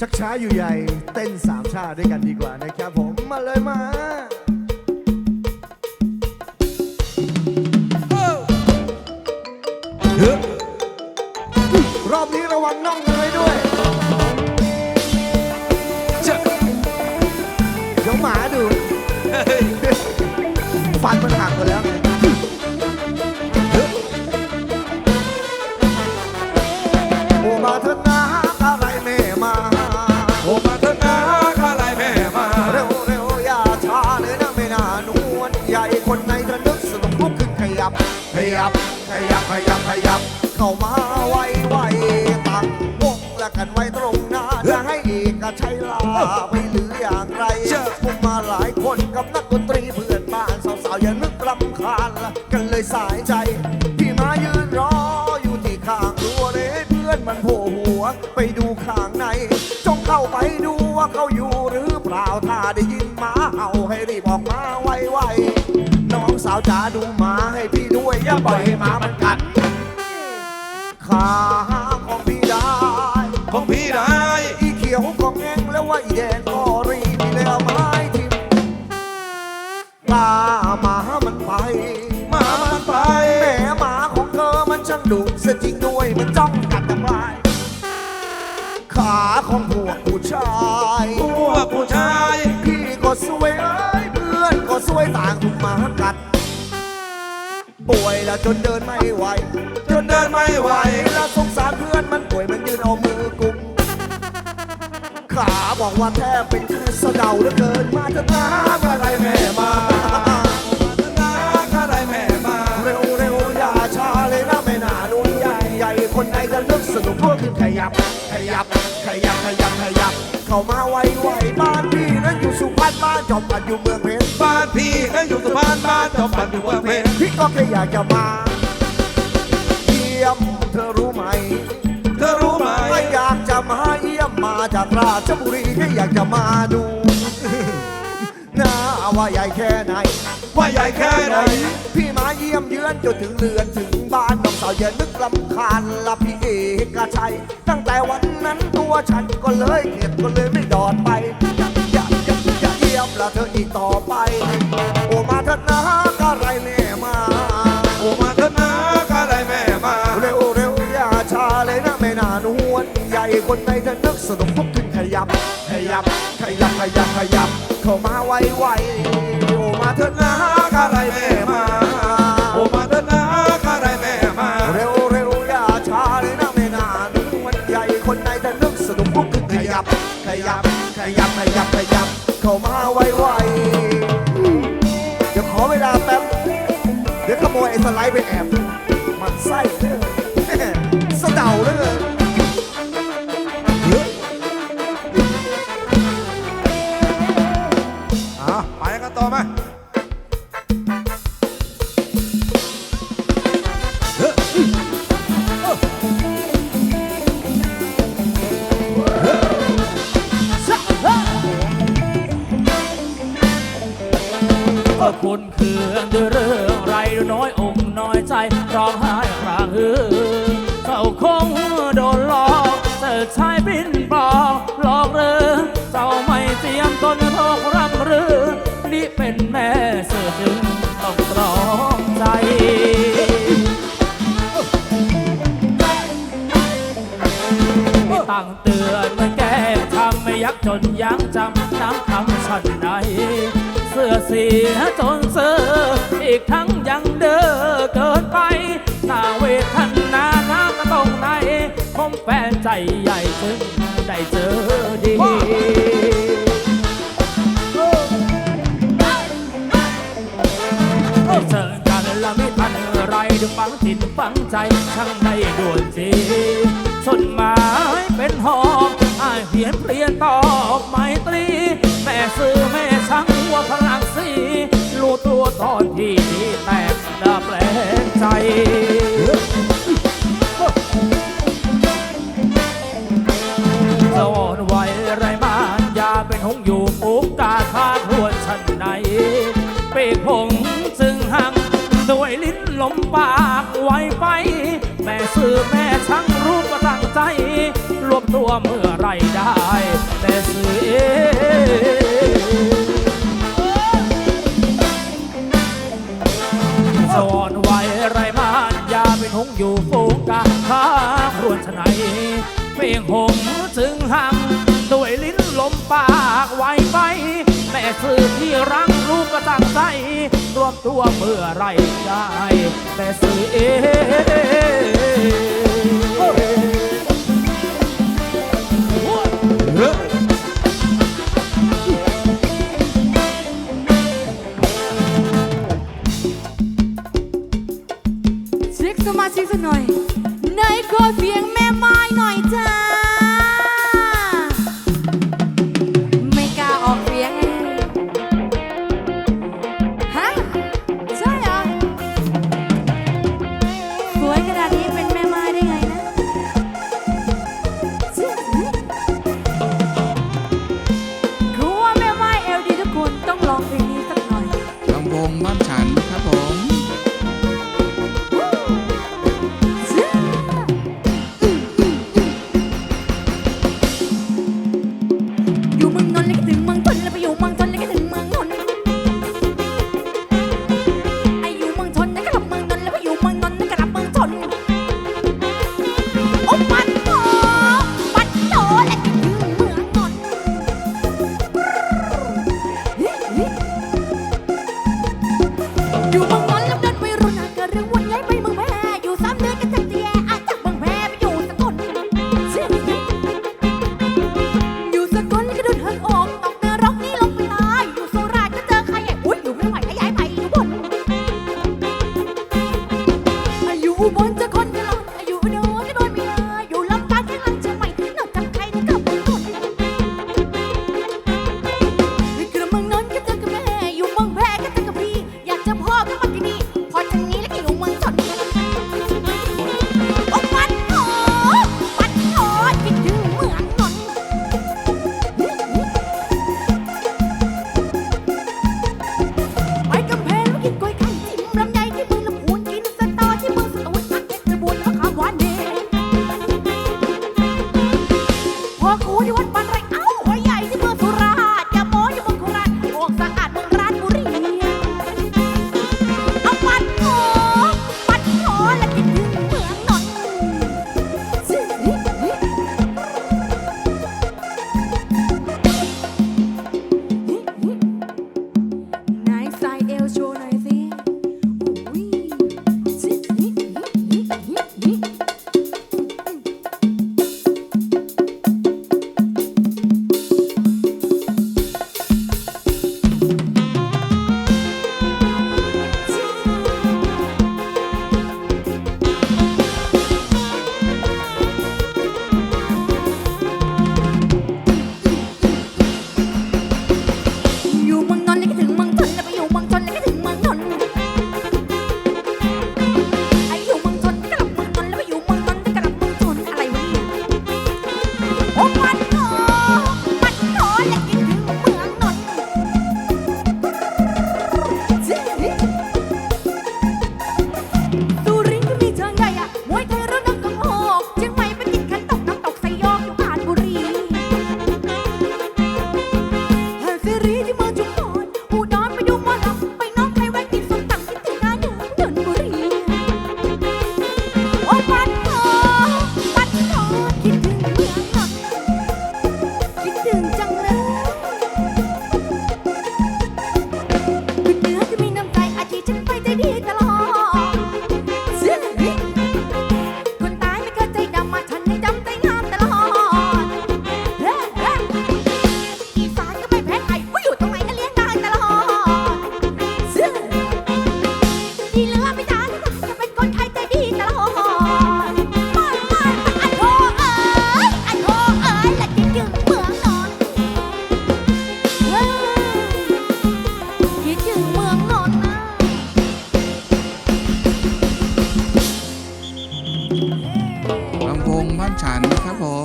ชักช้าอยู่ใหญ่เต้นสามชาด้วยกันดีกว่านะครับผมมาเลยมารอบนี้ระวังน่อง คนไหนเธอนึกสนุกลุกขึ้นขยับ ขยับ ขยับ ขยับ ขยับ เข้ามาไวไวตั้งวงและกันไว้ตรงหน้าจะให้เอกชัยลาไปหรืออย่างไรผมมาหลายคนกับนักดนตรีเพื่อนบ้านสาวๆอย่านึกรำคาญละกันเลยสายใจพี่มายืนรออยู่ที่ข้างรั้วเลยเพื่อนมันโผล่หัวไปดูข้างในจงเข้าไปดูว่าเขาอยู่หรือเปล่าถ้าได้ยินหมาเห่าให้รีบออกมาไวๆน้องสาวจ๋าดูหมาให้พี่ด้วย อย่าปล่อยให้หมามันกัดขาของพี่ได้ ของพี่ได้ อีเขียวก็แง่งแล้วว่าอีแดงก็รีบเลยเอาไม้ทิ่มตาหมามันไปมามันไปแหมหมาของเธอมันช่างดุเสียจริงด้วยมันจ้องกัดทำลายขาของพวกผู้ชายพวกผู้ชาย พี่ก็สวยเอ้ยเพื่อนก็สวยต่างถูกหมากัด ป่วยแล้วจนเดินไม่ไหว จนเดินไม่ไหวแล้วสงสารเพื่อนมันป่วยมันยืนเอามือกุมขาบอกว่าแทบเป็นแค่สะเดาเหลือเกินมาจะน้ำอะไรแม่มานะข้าไล่แม่มา เร็วเร็วอย่าช้าเลยนะไม่นานุ่นใหญ่ใหญ่คนไหนจะนึกสนุกก็ขึ้นขยับ ขยับ ขยับ ขยับ ขยับ เข้ามาไวไวบ้านพี่นั้นอยู่สุพรรณบ้านจอมปัดอยู่เมืองเพชร บ้านพี่ก็อยู่สุพรรณบ้านจอมปันอยู่เมืองเพชรพี่ก็แค่อยากจะมาเยี่ยมเธอรู้ไหมเธอรู้ไหมไม่อยากจะมาเยี่ยมมาจากราชบุรีแค่อยากจะมาดูนะว่าใหญ่แค่ไหน ว่าใหญ่แค่ไหน พี่มาเยี่ยมเยือนจนถึงเรือนถึงบ้านน้องสาวอย่านึกลำคาญละพี่เอกชัยตั้งแต่วันนั้นตัวฉันก็เลยเข็ดก็เลยไม่ดอดไป อย่าเยี่ยมละเธออีกต่อไป โอมาเถอะนะก็ไรแม่มา โอ้มาเถอะนะข้าไล่แม่มา เร็วเร็วอย่าช้าเลยนะไม่น่านวลใหญ่คนในจะนึกสนุกลุกขึ้นขยับ ขยับ ขยับ ขยับ ขยับ เข้ามาไวไวโอมาเถอะนะก็ไรแม่มา โอ้มาเถอะนะข้าไล่แม่มา เร็วเร็วอย่าช้าเลยนะไม่นานมันใหญ่คนไหนจะนึกสนุกลุกขึ้นขยับ ขยับ ขยับ ขยับ ขยับ เข้ามาไวๆเดี๋ยวขอเวลาแป๊บ เดี๋ยวขโมยไอ้สไลด์ไปแอบ มันไส้เด้อสะเดาเลยอะไปกันต่อไหม คุณเคืองด้วยเรื่องไรน้อยอกน้อยใจร้องไห้ครางฮือเจ้าคงโดนหลอกเจอชายบินปลอกหลอกเรือเจ้าไม่เตรียมตนโทกรับหรือนี่เป็นแม่เสือจึงต้องตรอมใจตั้งเตือนเหมันแก้ทำไม่ยักจนยั้งจำน้ำคำฉันใดเสื้อเสียจนเสื้ออีกทั้งยังเด้อเกินไปหน้าเวทนาน้ำก็ต้องในคมแฟนใจใหญ่จึงได้เจอดีเจอกันแล้วไม่ทันไรถึงฝังจิตฝังใจช่างได้ด่วนจีสนหมายเป็นหอกอาเพียนเปลี่ยนตอกไมตรี ตัวตอนที่แตกดับแปลงใจ จะอ่อนไหวไรมานอยาเป็นหงอยู่ปุกกาคาดรวนชันในเปกผงจึงหังด้วยลิ้นลมปากไวไป แม่ซื้อแม่ช่างรู้ก็ตั้งใจ รวบตัวเมื่อไรไรได้ แต่สื่อ เองสอนไว้ไรมานยาเป็นหงอยู่ฟูงกาข้าครวญชะไหนเพียงหงจึงหังด้วยลิ้นลมปากไวไปแม่สื่อที่รังรู้ก็ตั้งใจรวมตัวเมื่อไรได้แต่สื่อเอง วงบ้านฉันครับผม